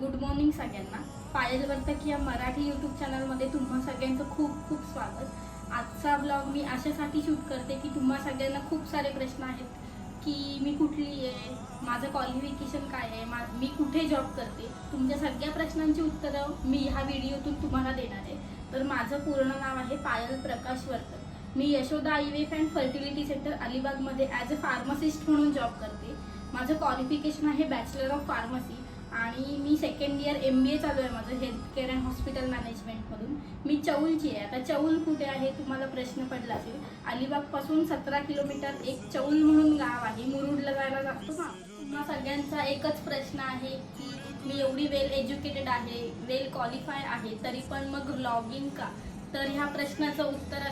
Good morning सगळ्यांना. पायल वर्तक या Marathi YouTube चॅनलमध्ये तुम्हा सगळ्यांचं खूप खूप स्वागत. आजचा ब्लॉग मी अशासाठी शूट करते की तुम्हा सगळ्यांना खूप सारे प्रश्न आहेत की मी कुठली आहे माझं क्वालिफिकेशन काय आहे मा मी कुठे जॉब करते? तुमच्या सगळ्या प्रश्नांची उत्तरं मी ह्या व्हिडिओतून तुम्हाला देणार आहे. तर माझं पूर्ण नाव आहे पायल प्रकाश वर्तक. मी Yashoda IVF and fertility centre अलिबागमध्ये ॲज अ फार्मासिस्ट म्हणून जॉब करते. माझं क्वालिफिकेशन आहे बॅचलर ऑफ फार्मसी आणि मी second year M B A चालू आहे माझं हेल्थ केअर अँड हॉस्पिटल मॅनेजमेंटमधून मी चौलची आहे. आता चौल कुठे आहे तुम्हाला प्रश्न पडला असेल. अलिबागपासून सतरा किलोमीटर एक चौल म्हणून गाव आहे. मुरुडला जायला लागतो ना. तुम्हा सगळ्यांचा एकच प्रश्न आहे की मी एवढी वेल एज्युकेटेड आहे वेल क्वालिफाय आहे तरी पण मग लॉगिंग का? तर ह्या प्रश्नाचं उत्तर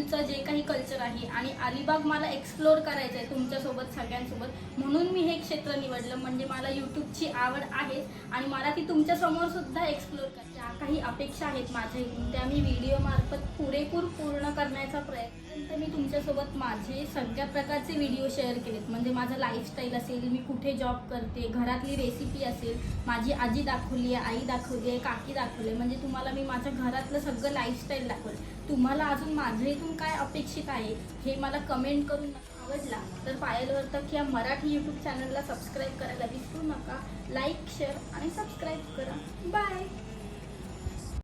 तुमचं जे काही कल्चर आहे आणि अलिबाग मला एक्सप्लोअर करायचं आहे तुमच्यासोबत सगळ्यांसोबत. म्हणून मी हे क्षेत्र निवडलं. म्हणजे मला यूट्यूबची आवड आहे आणि मला ती तुमच्यासमोर सुद्धा एक्सप्लोअर करायची ज्या काही अपेक्षा आहेत माझ्या इथून त्या मी व्हिडिओमार्फत पुरेपूर पूर्ण करण्याचा प्रयत्न तर मी तुमच्यासोबत माझे सगळ्या प्रकारचे व्हिडिओ शेअर केलेत. म्हणजे माझं लाईफस्टाईल असेल मी कुठे जॉब करते घरातली रेसिपी असेल माझी आजी दाखवली आहे आई दाखवली आहे काकी दाखवली आहे. म्हणजे तुम्हाला मी माझ्या घरातलं सगळं लाईफस्टाईल दाखवलं. तुम्हाला अजून माझ्या इथून काय अपेक्षित आहे? हे मला कमेंट करून आवडला तर पायल वर्तक या मराठी यूट्यूब चॅनलला सबस्क्राईब करायला विसरू नका. लाईक शेअर आणि सबस्क्राईब करा. बाय